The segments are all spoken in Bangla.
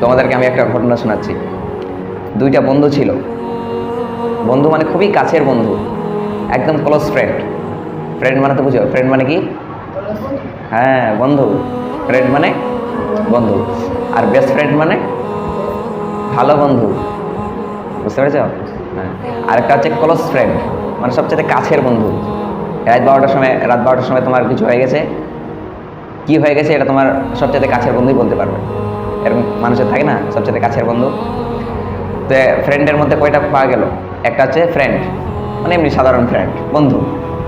তোমাদেরকে আমি একটা ঘটনা শোনাচ্ছি। দুইটা বন্ধু ছিল। বন্ধু মানে খুবই কাছের বন্ধু। একদম ক্লোজ ফ্রেন্ড ফ্রেন্ড মানে তো বুঝো ফ্রেন্ড মানে কি? হ্যাঁ বন্ধু। ফ্রেন্ড মানে বন্ধু। আর বেস্ট ফ্রেন্ড মানে ভালো বন্ধু। বুঝতে পেরেছ? হ্যাঁ। আরেকটা হচ্ছে ক্লোজ ফ্রেন্ড মানে সবচেয়ে কাছের বন্ধু। রাত বারোটার সময়, রাত বারোটার সময় তোমার কিছু হয়ে গেছে? কি হয়ে গেছে? এটা তোমার সবচেয়ে কাছের বন্ধুই বলতে পারবে। এরকম মানুষের থাকে না, সবচেয়ে কাছের বন্ধু। তো ফ্রেন্ডের মধ্যে কয়টা পাওয়া গেল? একটা হচ্ছে ফ্রেন্ড মানে এমনি সাধারণ ফ্রেন্ড বন্ধু।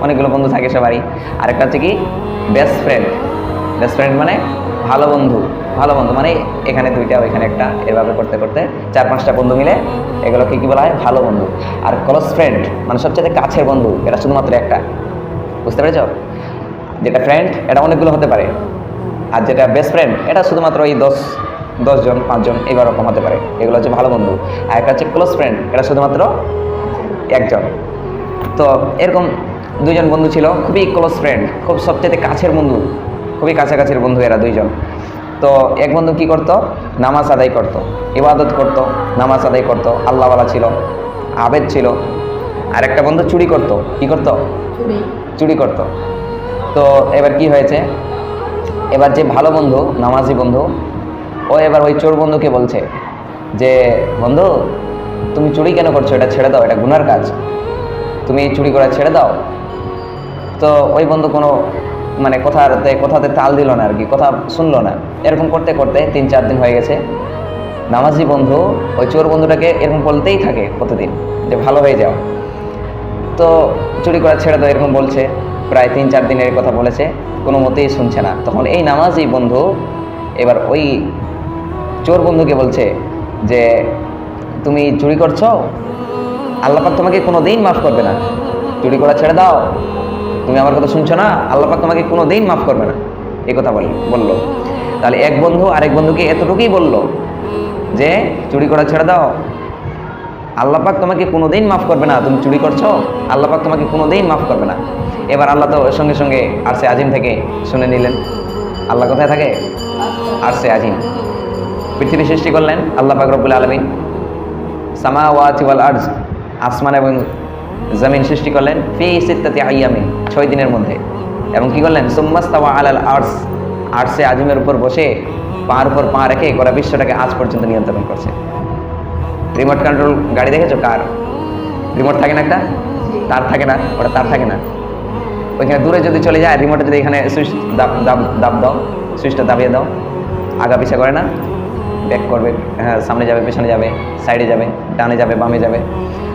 অনেকগুলো বন্ধু থাকে সবারই। আরেকটা হচ্ছে কি বেস্ট ফ্রেন্ড বেস্ট ফ্রেন্ড মানে ভালো বন্ধু ভালো বন্ধু মানে এখানে দুইটা, ওইখানে একটা, এভাবে করতে করতে চার পাঁচটা বন্ধু মিলে এগুলোকে কি বলা হয়? ভালো বন্ধু। আর ক্লোজ ফ্রেন্ড মানে সবচেয়ে কাছের বন্ধু, এটা শুধুমাত্র একটা। বুঝতে পেরেছ? যেটা ফ্রেন্ড এটা অনেকগুলো হতে পারে। আর যেটা বেস্ট ফ্রেন্ড এটা শুধুমাত্র ওই দশ দশজন পাঁচজন এইবার রকম হতে পারে। এগুলো হচ্ছে ভালো বন্ধু। আর একটা হচ্ছে ক্লোজ ফ্রেন্ড এটা শুধুমাত্র একজন। তো এরকম দুজন বন্ধু ছিল খুবই ক্লোজ ফ্রেন্ড খুব সবচেয়ে কাছের বন্ধু খুবই কাছাকাছির বন্ধু এরা দুইজন। তো এক বন্ধু কি করতো? নামাজ আদায় করতো ইবাদত করতো নামাজ আদায় করতো আল্লাহওয়ালা ছিল আবেদ ছিল। আর একটা বন্ধু চুরি করতো কি করতো? চুরি করতো। তো এবার কি হয়েছে? এবার যে ভালো বন্ধু নামাজি বন্ধু ও এবার ওই চোর বন্ধুকে বলছে যে, বন্ধু, তুমি চুরি কেন করছ? এটা ছেড়ে দাও, এটা গুনার কাজ। তুমি এই চুরি করা ছেড়ে দাও। তো ওই বন্ধু কোনো মানে কথাতে কথাতে তাল দিল না আর কি, কথা শুনলো না। এরকম করতে করতে তিন, চার দিন হয়ে গেছে। নামাজি বন্ধু, ওই চোর বন্ধুটাকে এরকম বলতেই থাকে প্রতিদিন, যে ভালো হয়ে যাও। তো চুরি করা ছেড়ে দাও এরকম বলছে, প্রায় তিন, চার দিনের কথা বলেছে, কোনো মতেই শুনছে না। তখন এই নামাজি বন্ধু এবার ওই চোর বন্ধুকে বলছে যে, তুমি চুরি করছ? আল্লাপাক তোমাকে কোনো দিন মাফ করবে না। চুরি করা ছেড়ে দাও। তুমি আমার কথা শুনছো না? আল্লাপাক তোমাকে কোনো দিন মাফ করবে না। এই কথা বল, বলল। তাহলে এক বন্ধু আরেক বন্ধুকে এতটুকুই বলল যে, চুরি করা ছেড়ে দাও। আল্লাপাক তোমাকে কোনো দিন মাফ করবে না। তুমি চুরি করছ? আল্লাপাক তোমাকে কোনো দিন মাফ করবে না। এবার আল্লাহ তো সঙ্গে সঙ্গে আরসে আজিম থেকে শুনে নিলেন। আল্লাহ কোথায় থাকে? আরসে আজিম। পৃথিবী সৃষ্টি করলেন আল্লাহ পাক রব্বুল আলমিন। সামা ওয়াতি ওয়াল আর্জ, আসমান এবং জমিন সৃষ্টি করলেন ফি সিত্তাতি আইয়ামিন, ছয় দিনের মধ্যে। এবং কি করলেন? সুম্মাস্তাওয়া আলাল আর্স আর্সে আজিমের উপর বসে পার উপর পা রেখে গোটা বিশ্বটাকে আজ পর্যন্ত নিয়ন্ত্রণ করছে। রিমোট কন্ট্রোল গাড়ি দেখেছ? কার? রিমোট থাকে না একটা? তার থাকে না, ওটা তার থাকে না। ওইখানে দূরে যদি চলে যায়, রিমোটে যদি এখানে সুইচ দাব দাব দাব দাও, সুইচটা দাবিয়ে দাও, আগা পিছা করে না। ব্যাক করবে হ্যাঁ সামনে যাবে পেছনে যাবে সাইডে যাবে ডানে যাবে বামে যাবে।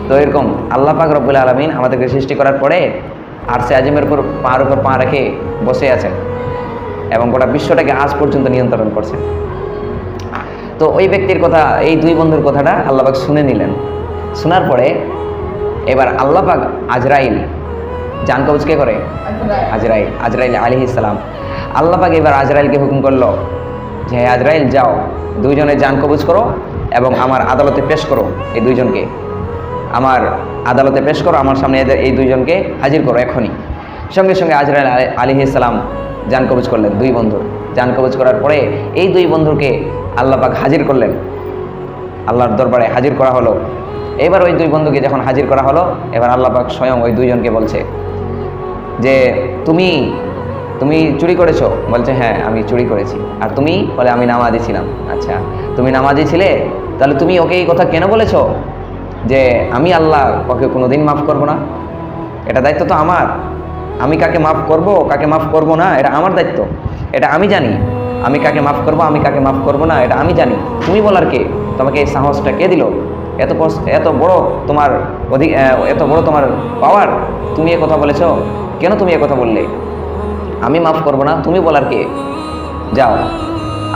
তো এরকম আল্লাহ পাক রব্বুল আলমিন আমাদেরকে সৃষ্টি করার পরে আর সে আজিমের উপর পার উপর পা রেখে বসে আছেন এবং গোটা বিশ্বটাকে আজ পর্যন্ত নিয়ন্ত্রণ করছেন। তো ওই ব্যক্তির কথা এই দুই বন্ধুর কথাটা আল্লাপাক শুনে নিলেন। শোনার পরে এবার আল্লাপাক আজরাইল জান কবজ কে করে? আজরাইল। আজরাইল আলী ইসলাম আল্লাপাক এবার আজরাইলকে হুকুম করল যে হে আজরাইল যাও। দুইজনে জান কবজ করো এবং আমার আদালতে পেশ করো এই দুইজনকে। আমার আদালতে পেশ করো, আমার সামনে এদের এই দুইজনকে হাজির করো এখনই। সঙ্গে সঙ্গে আজরাইল আলী ইসলাম জান কবজ করলেন, দুই বন্ধুর। জান কবজ করার পরে এই দুই বন্ধুকে আল্লাপাক হাজির করলেন। আল্লাহর দরবারে হাজির করা হলো। এবার ওই দুই বন্ধুকে যখন হাজির করা হলো, এবার আল্লাপাক স্বয়ং ওই দুইজনকে বলছে যে, তুমি তুমি চুরি করেছ? বলছে হ্যাঁ আমি চুরি করেছি। আর তুমি? বলে, আমি নামাজি ছিলাম। আচ্ছা তুমি নামাজি ছিলে? তাহলে তুমি ওকে এই কথা কেন বলেছ? যে আমি আল্লাহ, ওকে কোনো দিন মাফ করব না। এটা দায়িত্ব তো আমার। আমি কাকে মাফ করব, কাকে মাফ করব না, এটা আমার দায়িত্ব। এটা আমি জানি। আমি কাকে মাফ করব, আমি কাকে মাফ করব না, এটা আমি জানি। তুমি বলার কে? তোমাকে এই সাহসটা কে দিল? এত এত বড় তোমার অধিক এত বড় তোমার পাওয়ার তুমি এ কথা বলেছ? কেন তুমি এ কথা বললে? আমি মাফ করব না, তুমি বলার কে? যাও,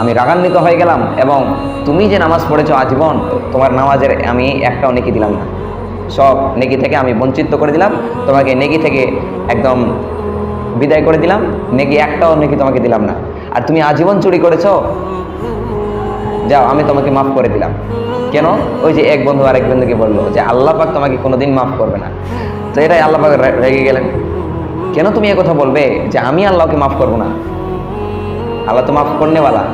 আমি রাগান্বিত হয়ে গেলাম এবং তুমি যে নামাজ পড়েছ আজীবন, তোমার নামাজের আমি একটাও নেকি দিলাম না। সব নেকি থেকে আমি বঞ্চিত করে দিলাম, তোমাকে নেকি থেকে একদম বিদায় করে দিলাম, নেকি একটাও নেকি তোমাকে দিলাম না। আর তুমি আজীবন চুরি করেছ? যাও, আমি তোমাকে মাফ করে দিলাম। কেন? ওই যে এক বন্ধু আরেক বন্ধুকে বলল যে, আল্লাহ পাক তোমাকে কোনোদিন মাফ করবে না। তো এটাই আল্লাহ পাক রেগে গেলেন। কেন তুমি কথা বলবে যে আমি আল্লাহকে মাফ করব না? আল্লাহ তো মাফ করনেওয়ালা।